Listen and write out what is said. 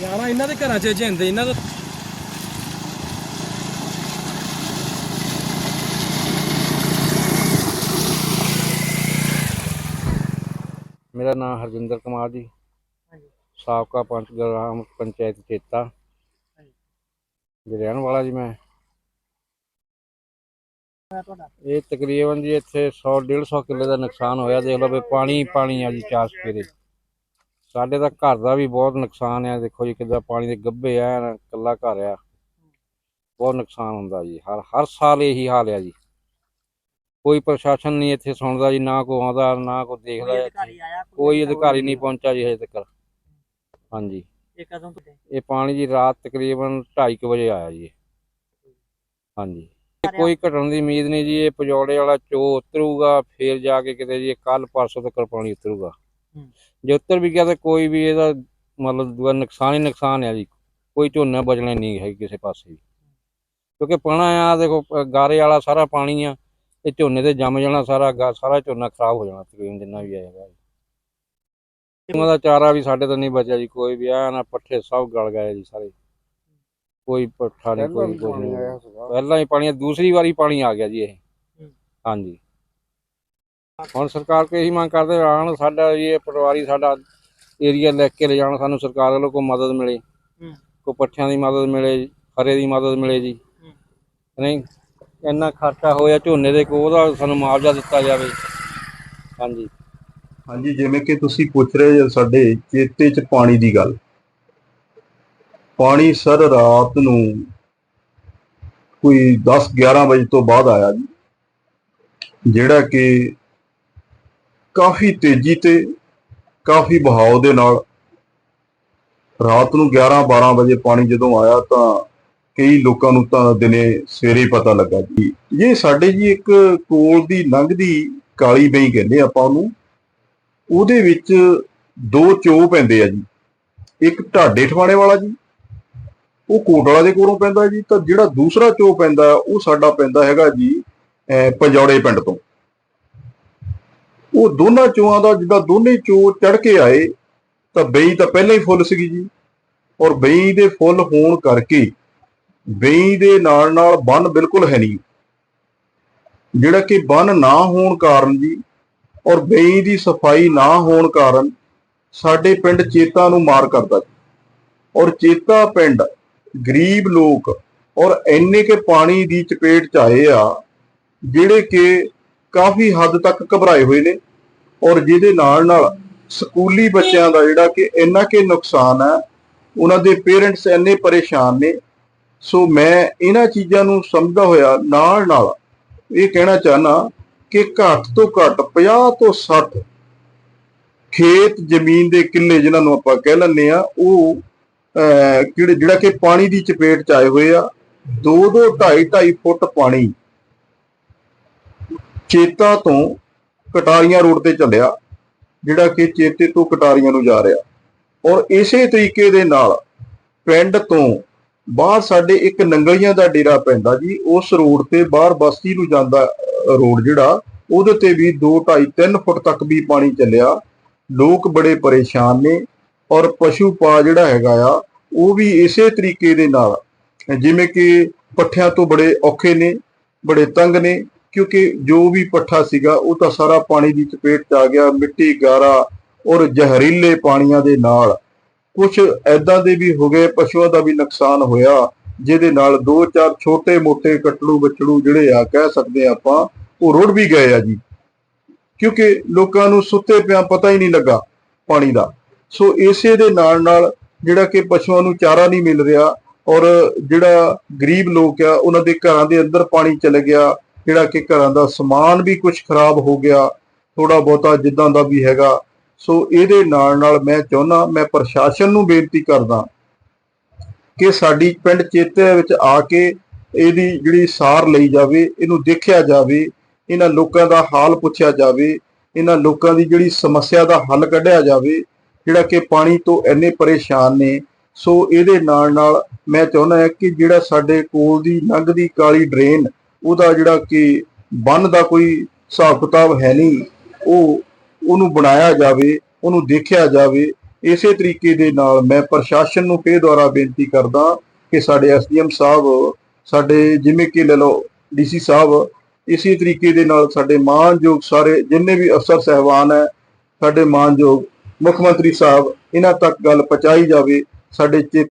ਯਾਰਾ ਇਹਨਾਂ ਦੇ ਘਰਾਂ 'ਚ ਜਿੰਦੇ ਇਹਨਾਂ ਦਾ ਮੇਰਾ ਨਾਮ ਹਰਜਿੰਦਰ ਕੁਮਾਰ ਜੀ। ਹਾਂਜੀ। ਸਾਬਕਾ ਪੰਚ ਗ੍ਰਾਮ ਪੰਚਾਇਤ ਚੇਤਾ। ਜੀ ਰਹਿਣ ਵਾਲਾ ਜੀ ਮੈਂ। ਇਹ ਤਕਰੀਬਨ ਜੀ ਇੱਥੇ 100 150 ਕਿੱਲੇ ਦਾ ਨੁਕਸਾਨ ਹੋਇਆ। ਦੇਖ ਲਓ ਵੀ ਪਾਣੀ ਪਾਣੀ ਆ ਜੀ ਚਾਰ ਸਪੇਰੇ ਸਾਡੇ ਤਾਂ ਘਰ ਦਾ ਵੀ ਬਹੁਤ ਨੁਕਸਾਨ ਆ ਦੇਖੋ ਜੀ ਕਿੱਦਾਂ ਪਾਣੀ ਦੇ ਗੱਭੇ ਆ ਕੱਲਾ ਘਰ ਆ। ਬਹੁਤ ਨੁਕਸਾਨ ਹੁੰਦਾ ਜੀ ਹਰ ਹਰ ਸਾਲ ਇਹੀ ਹਾਲ ਆ ਜੀ। ਕੋਈ ਪ੍ਰਸ਼ਾਸਨ ਨਹੀਂ ਇੱਥੇ ਸੁਣਦਾ ਜੀ ਨਾ ਕੋਈ ਆਉਂਦਾ ਨਾ ਕੋਈ ਦੇਖਦਾ ਕੋਈ। ਅਧਿਕਾਰੀ ਨਹੀਂ ਪਹੁੰਚਾ ਜੀ ਹਜੇ ਤੱਕ। ਹਾਂਜੀ। ਇਹ ਕਦੋਂ ਇਹ ਪਾਣੀ ਜੀ ਰਾਤ ਤਕਰੀਬਨ 2:30 ਵਜੇ ਆਇਆ ਜੀ। ਹਾਂਜੀ। ਕੋਈ ਘਟਣ ਦੀ ਉਮੀਦ ਨਹੀਂ ਜੀ ਇਹ ਪਜੌੜੇ ਵਾਲਾ ਚੋ ਉਤਰੂਗਾ ਫੇਰ ਜਾ ਕੇ ਕਿਤੇ ਜੀ ਕੱਲ ਪਰਸੋਂ ਤੱਕ ਪਾਣੀ ਉਤਰੂਗਾ। ਜੇ ਉਤਰ ਵੀ ਗਿਆ ਤਾਂ ਕੋਈ ਵੀ ਇਹਦਾ ਮਤਲਬ ਦੂਆ ਨੁਕਸਾਨ ਹੀ ਨੁਕਸਾਨ ਹੈ ਜੀ। ਕੋਈ ਝੋਨਾ ਬਚਣਾ ਨਹੀਂ ਹੈ ਕਿਸੇ ਪਾਸੇ ਵੀ। ਕਿਉਂਕਿ ਪਾਣਾ ਆ ਦੇਖੋ ਗਾਰੇ ਵਾਲਾ ਸਾਰਾ ਪਾਣੀ ਆ ਇਹ ਝੋਨੇ ਤੇ ਜੰਮ ਜਾਣਾ ਸਾਰਾ ਸਾਰਾ ਝੋਨਾ ਖਰਾਬ ਹੋ ਜਾਣਾ ਤਕਰੀਬਨ ਜਿੰਨਾ ਵੀ ਆਏਗਾ। ਉਹਨਾਂ ਦਾ ਚਾਰਾ ਵੀ ਸਾਡੇ ਤੋਂ ਨਹੀਂ ਬਚਿਆ ਜੀ ਕੋਈ ਵੀ ਆ ਨਾ ਪੱਠੇ ਸਭ ਗਲ ਗਏ ਜੀ ਸਾਰੇ। ਕੋਈ ਪੱਠਾ ਨਹੀਂ ਕੋਈ ਕੁਝ ਨਹੀਂ। ਪਹਿਲਾਂ ਹੀ ਪਾਣੀ ਦੂਸਰੀ ਵਾਰੀ ਪਾਣੀ ਆ ਗਿਆ ਜੀ ਇਹ। ਹਾਂਜੀ। ਹੁਣ ਸਰਕਾਰ ਇਹੀ ਮੰਗ ਕਰਦੇ ਆਣ ਸਾਡਾ ਜੀ ਇਹ ਪਟਵਾਰੀ ਸਾਡਾ ਏਰੀਆ ਲੈ ਕੇ ਲੈ ਜਾਣ ਸਾਨੂੰ ਸਰਕਾਰ ਵੱਲੋਂ ਕੋਈ ਮਦਦ ਮਿਲੇ। ਕੋਈ ਪੱਠਿਆਂ ਦੀ ਮਦਦ ਮਿਲੇ ਹਰੇ ਦੀ ਮਦਦ ਮਿਲੇ ਜੀ। ਨਹੀਂ ਇੰਨਾ ਖਰਚਾ ਹੋਇਆ ਝੋਨੇ ਦੇ ਕੋ ਉਹਦਾ ਸਾਨੂੰ ਮੁਆਵਜ਼ਾ ਦਿੱਤਾ ਜਾਵੇ। ਹਾਂਜੀ। ਹਾਂਜੀ ਜਿਵੇਂ ਕਿ ਤੁਸੀਂ ਪੁੱਛ ਰਹੇ ਹੋ ਸਾਡੇ ਚੇਤੇ 'ਚ ਪਾਣੀ ਦੀ ਗੱਲ। ਪਾਣੀ ਸਰ ਰਾਤ ਨੂੰ ਕੋਈ 10 11 ਵਜੇ ਤੋਂ ਬਾਅਦ ਆਇਆ ਜੀ। ਜਿਹੜਾ ਕਿ ਕਾਫੀ ਤੇਜ਼ੀ ਤੇ ਕਾਫੀ ਬਹਾव ਦੇ ਨਾਲ ਰਾਤ ਨੂੰ 11 12 ਵਜੇ ਪਾਣੀ ਜਦੋਂ ਆਇਆ ਤਾਂ ਕਈ ਲੋਕਾਂ ਨੂੰ ਤਾਂ ਦਿਨੇ ਸਵੇਰੇ ਪਤਾ ਲੱਗਾ ਜੀ। ਇਹ ਸਾਡੇ ਜੀ ਇੱਕ ਕੋਲ ਦੀ ਲੰਘਦੀ ਕਾਲੀ ਬਈ ਕਹਿੰਦੇ ਆਪਾਂ ਉਹਨੂੰ। ਉਹਦੇ ਵਿੱਚ ਦੋ ਚੋ ਪੈਂਦੇ ਆ ਜੀ। ਇੱਕ ਢਾਡੇ ਠਵਾਣੇ ਵਾਲਾ ਜੀ, ਉਹ ਕੋਟਲਾ ਦੇ ਕੋਲੋਂ ਪੈਂਦਾ ਜੀ। ਤਾਂ ਜਿਹੜਾ ਦੂਸਰਾ ਚੋ ਪੈਂਦਾ, ਉਹ ਸਾਡਾ ਪੈਂਦਾ ਹੈਗਾ ਜੀ, ਅਹ ਪੰਜੌੜੇ ਪਿੰਡ ਤੋਂ। ਉਹ ਦੋਨਾਂ ਚੋਆਂ ਦਾ ਜਿੱਦਾਂ ਦੋਨੇ ਚੋ ਚੜ ਕੇ ਆਏ, ਤਾਂ ਬਈ ਤਾਂ ਪਹਿਲਾਂ ਹੀ ਫੁੱਲ ਸੀਗੀ ਜੀ। ਔਰ ਬਈ ਦੇ ਫੁੱਲ ਹੋਣ ਕਰਕੇ ਬਈ ਦੇ ਨਾਲ ਨਾਲ ਬੰਨ ਬਿਲਕੁਲ ਹੈ ਨਹੀਂ। ਜਿਹੜਾ ਕਿ ਬੰਨ ਨਾ ਹੋਣ ਕਾਰਨ ਜੀ, ਔਰ ਬਈ ਦੀ ਸਫ਼ਾਈ ਨਾ ਹੋਣ ਕਾਰਨ ਸਾਡੇ ਪਿੰਡ ਚੇਤਾ ਨੂੰ ਮਾਰ ਕਰਦਾ ਜੀ। ਔਰ ਚੇਤਾ ਪਿੰਡ ਗਰੀਬ ਲੋਕ ਔਰ ਇੰਨੇ ਕੇ ਪਾਣੀ ਦੀ ਚਪੇਟ ਚ ਆਏ ਆ, ਜਿਹੜੇ ਕਿ ਕਾਫੀ ਹੱਦ ਤੱਕ ਘਬਰਾਏ ਹੋਏ ਨੇ। ਔਰ ਜਿਹਦੇ ਨਾਲ ਨਾਲ ਸਕੂਲੀ ਬੱਚਿਆਂ ਦਾ ਜਿਹੜਾ ਕਿ ਇੰਨਾ ਕੇ ਨੁਕਸਾਨ ਹੈ ਉਹਨਾਂ ਦੇ ਪੇਰੈਂਟਸ ਇੰਨੇ ਪਰੇਸ਼ਾਨ ਨੇ। ਸੋ ਮੈਂ ਇਹਨਾਂ ਚੀਜ਼ਾਂ ਨੂੰ ਸਮਝਦਾ ਹੋਇਆ ਨਾਲ ਨਾਲ ਇਹ ਕਹਿਣਾ ਚਾਹਨਾ ਕਿ ਘੱਟ ਤੋਂ ਘੱਟ 50 ਤੋਂ 60 ਖੇਤ ਜ਼ਮੀਨ ਦੇ ਕਿੱਲੇ ਜਿਨ੍ਹਾਂ ਨੂੰ ਆਪਾਂ ਕਹਿ ਲੈਂਦੇ ਆ ਉਹ ਅਹ, ਕਿਹੜੇ ਜਿਹੜਾ ਕਿ ਪਾਣੀ ਦੀ ਚਪੇਟ ਚ ਆਏ ਹੋਏ ਆ 2 2 2.5 2.5 ਫੁੱਟ ਪਾਣੀ ਚੇਤਾ ਤੋਂ ਕਟਾਰੀਆਂ ਰੋਡ ਤੇ ਚੱਲਿਆ, ਜਿਹੜਾ ਕਿ ਚੇਤੇ ਤੋਂ ਕਟਾਰੀਆਂ ਨੂੰ ਜਾ ਰਿਹਾ। ਔਰ ਇਸੇ ਤਰੀਕੇ ਦੇ ਨਾਲ ਪਿੰਡ ਤੋਂ ਬਾਹਰ ਸਾਡੇ ਇੱਕ ਨੰਗਲੀਆਂ ਦਾ ਡੇਰਾ ਪੈਂਦਾ ਜੀ, ਉਸ ਰੋਡ ਤੇ ਬਾਹਰ ਬਸਤੀ ਨੂੰ ਜਾਂਦਾ ਰੋਡ ਜਿਹੜਾ, ਉਹਦੇ ਤੇ ਵੀ 2 2.5 3 ਫੁੱਟ ਤੱਕ ਵੀ ਪਾਣੀ ਚੱਲਿਆ। ਲੋਕ ਬੜੇ ਪਰੇਸ਼ਾਨ ਨੇ ਔਰ ਪਸ਼ੂ ਪਾ ਜਿਹੜਾ ਹੈਗਾ ਆ, ਉਹ ਵੀ ਇਸੇ ਤਰੀਕੇ ਦੇ ਨਾਲ, ਜਿਵੇਂ ਕਿ ਪੱਠਿਆਂ ਤੋਂ ਬੜੇ ਔਖੇ ਨੇ, ਬੜੇ ਤੰਗ ਨੇ ਕਿਉਂਕਿ ਜੋ ਵੀ ਪੱਠਾ ਸੀਗਾ, ਉਹ ਤਾਂ ਸਾਰਾ ਪਾਣੀ ਦੀ ਚਪੇਟ ਚ ਆ ਗਿਆ, ਮਿੱਟੀ, ਗਾਰਾ ਔਰ ਜ਼ਹਿਰੀਲੇ ਪਾਣੀਆਂ ਦੇ ਨਾਲ। ਕੁਝ ਐਦਾਂ ਦੇ ਵੀ ਹੋ ਗਏ, ਪਸ਼ੂਆਂ ਦਾ ਵੀ ਨੁਕਸਾਨ ਹੋਇਆ, ਜਿਹਦੇ ਨਾਲ ਦੋ ਚਾਰ ਛੋਟੇ ਮੋਟੇ ਕਟੜੂ ਬੱਚੜੂ ਜਿਹੜੇ ਆ, ਕਹਿ ਸਕਦੇ ਆ ਆਪਾਂ, ਉਹ ਰੁੜ ਵੀ ਗਏ ਆ ਜੀ। ਕਿਉਂਕਿ ਲੋਕਾਂ ਨੂੰ ਸੁੱਤੇ ਪਿਆ ਪਤਾ ਹੀ ਨਹੀਂ ਲੱਗਾ ਪਾਣੀ ਦਾ। ਸੋ ਇਸੇ ਦੇ ਨਾਲ ਨਾਲ ਜਿਹੜਾ ਕਿ ਪਸ਼ੂਆਂ ਨੂੰ ਚਾਰਾ ਨਹੀਂ ਮਿਲ ਰਿਹਾ ਔਰ ਜਿਹੜਾ ਗਰੀਬ ਲੋਕ ਆ, ਉਹਨਾਂ ਦੇ ਘਰਾਂ ਦੇ ਅੰਦਰ ਪਾਣੀ ਚਲੇ ਗਿਆ ਜਿਹੜਾ ਕਿ ਘਰਾਂ ਦਾ ਸਮਾਨ ਵੀ ਕੁਝ ਖਰਾਬ ਹੋ ਗਿਆ ਥੋੜਾ ਬਹੁਤਾ ਜਿੱਦਾਂ ਦਾ ਵੀ ਹੈਗਾ। ਸੋ ਇਹਦੇ ਨਾਲ ਨਾਲ ਮੈਂ ਚਾਹੁੰਦਾ, ਮੈਂ ਪ੍ਰਸ਼ਾਸਨ ਨੂੰ ਬੇਨਤੀ ਕਰਦਾ ਕਿ ਸਾਡੀ ਪਿੰਡ ਚੇਤੇ ਵਿੱਚ ਆ ਕੇ ਇਹਦੀ ਜਿਹੜੀ ਸਾਰ ਲਈ ਜਾਵੇ, ਇਹਨੂੰ ਦੇਖਿਆ ਜਾਵੇ, ਇਹਨਾਂ ਲੋਕਾਂ ਦਾ ਹਾਲ ਪੁੱਛਿਆ ਜਾਵੇ, ਇਹਨਾਂ ਲੋਕਾਂ ਦੀ ਜਿਹੜੀ ਸਮੱਸਿਆ ਦਾ ਹੱਲ ਕੱਢਿਆ ਜਾਵੇ, ਜਿਹੜਾ ਕਿ ਪਾਣੀ ਤੋਂ ਇੰਨੇ ਪਰੇਸ਼ਾਨ ਨੇ। ਸੋ ਇਹਦੇ ਨਾਲ ਨਾਲ ਮੈਂ ਚਾਹੁੰਦਾ ਹਾਂ ਕਿ ਜਿਹੜਾ ਸਾਡੇ ਕੋਲ ਦੀ ਲੰਘਦੀ ਕਾਲੀ ਡਰੇਨ ਉਹਦਾ ਜਿਹੜਾ ਕਿ ਬੰਨ ਦਾ ਕੋਈ ਹਿਸਾਬ ਕਿਤਾਬ ਹੈ ਨਹੀਂ, ਉਹ ਉਹਨੂੰ ਬਣਾਇਆ ਜਾਵੇ, ਉਹਨੂੰ ਦੇਖਿਆ ਜਾਵੇ। ਇਸੇ ਤਰੀਕੇ ਦੇ ਨਾਲ ਮੈਂ ਪ੍ਰਸ਼ਾਸਨ ਨੂੰ ਫੇਰ ਦੁਆਰਾ ਬੇਨਤੀ ਕਰਦਾ ਕਿ ਸਾਡੇ ਐਸਡੀਐਮ ਸਾਹਿਬ, ਸਾਡੇ ਜਿਵੇਂ ਕਿ ਲੈ ਲਓ ਡੀਸੀ ਸਾਹਿਬ, ਇਸੇ ਤਰੀਕੇ ਦੇ ਨਾਲ ਸਾਡੇ ਮਾਨਯੋਗ ਸਾਰੇ ਜਿੰਨੇ ਵੀ ਅਫਸਰ ਸਹਿਬਾਨ ਹੈ, ਸਾਡੇ ਮਾਨਯੋਗ ਮੁੱਖ ਮੰਤਰੀ ਸਾਹਿਬ, ਇਹਨਾਂ ਤੱਕ ਗੱਲ ਪਹੁੰਚਾਈ ਜਾਵੇ, ਸਾਡੇ ਚੇ